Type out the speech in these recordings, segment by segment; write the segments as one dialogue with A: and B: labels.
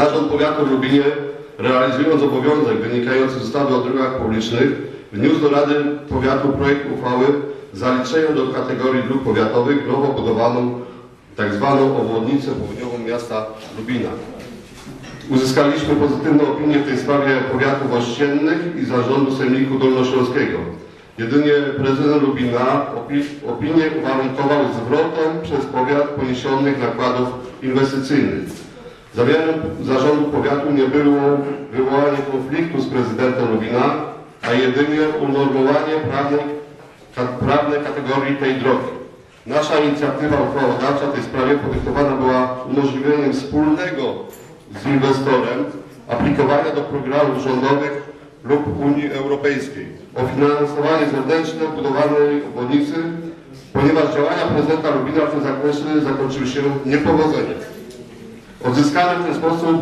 A: Zarząd Powiatu w Lubinie, realizując obowiązek wynikający z ustawy o drogach publicznych, wniósł do Rady Powiatu projekt uchwały zaliczenia do kategorii dróg powiatowych nowo budowaną tzw. obwodnicę południową miasta Lubina. Uzyskaliśmy pozytywne opinie w tej sprawie powiatów ościennych i zarządu Sejmiku Dolnośląskiego. Jedynie prezydent Lubina opi opinię uwarunkował zwrotem przez powiat poniesionych nakładów inwestycyjnych. Zamiarem zarządu powiatu nie było wywołanie konfliktu z prezydentem Lubina, a jedynie unormowanie prawnej, ka, prawnej kategorii tej drogi. Nasza inicjatywa uchwałodawcza w tej sprawie podyktowana była umożliwieniem wspólnego z inwestorem aplikowania do programów rządowych lub Unii Europejskiej o finansowanie zewnętrzne budowanej obwodnicy, ponieważ działania prezydenta Lubina w tym zakresie zakończyły się niepowodzeniem. Odzyskane w ten sposób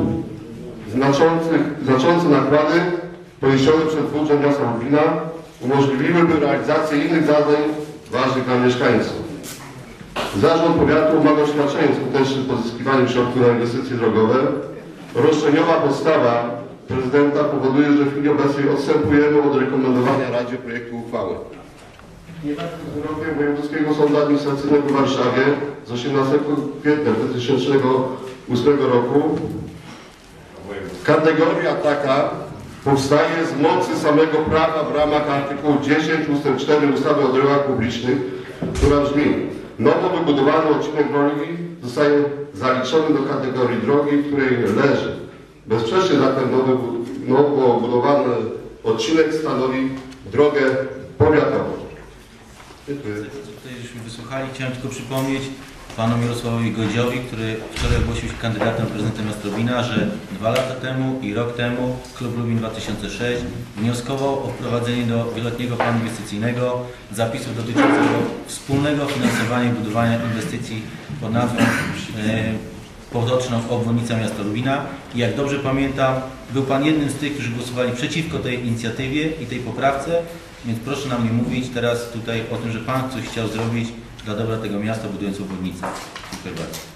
A: znaczące nakłady poniesione przez budżet miasta Lubina umożliwiłyby realizację innych zadań ważnych dla mieszkańców. Zarząd Powiatu ma doświadczenie w skutecznym pozyskiwaniu środków na inwestycje drogowe. Roszczeniowa postawa prezydenta powoduje, że w chwili obecnej odstępujemy od rekomendowania Radzie projektu uchwały. Wyrokiem Wojewódzkiego Sądu Administracyjnego w Warszawie z 18 kwietnia 2008 roku kategoria taka powstaje z mocy samego prawa w ramach artykułu 10 ust. 4 ustawy o drogach publicznych, która brzmi nowo wybudowany odcinek drogi zostaje zaliczony do kategorii drogi, w której leży. Bezsprzecznie zatem nowy, nowo budowany odcinek stanowi drogę powiatową. Dziękuję.
B: Tutaj żeśmy wysłuchali, chciałem tylko przypomnieć panu Mirosławowi Godziowi, który wczoraj ogłosił się kandydatem prezydenta miasta Lubina, że dwa lata temu i rok temu Klub Lubin 2006 wnioskował o wprowadzenie do wieloletniego planu inwestycyjnego zapisów dotyczącego wspólnego finansowania i budowania inwestycji pod nazwą e, potoczną obwodnica miasta Lubina. I jak dobrze pamiętam, był Pan jednym z tych, którzy głosowali przeciwko tej inicjatywie i tej poprawce, więc proszę nam nie mówić teraz tutaj o tym, że Pan coś chciał zrobić dla dobra tego miasta, budując obwodnicę. Dziękuję bardzo.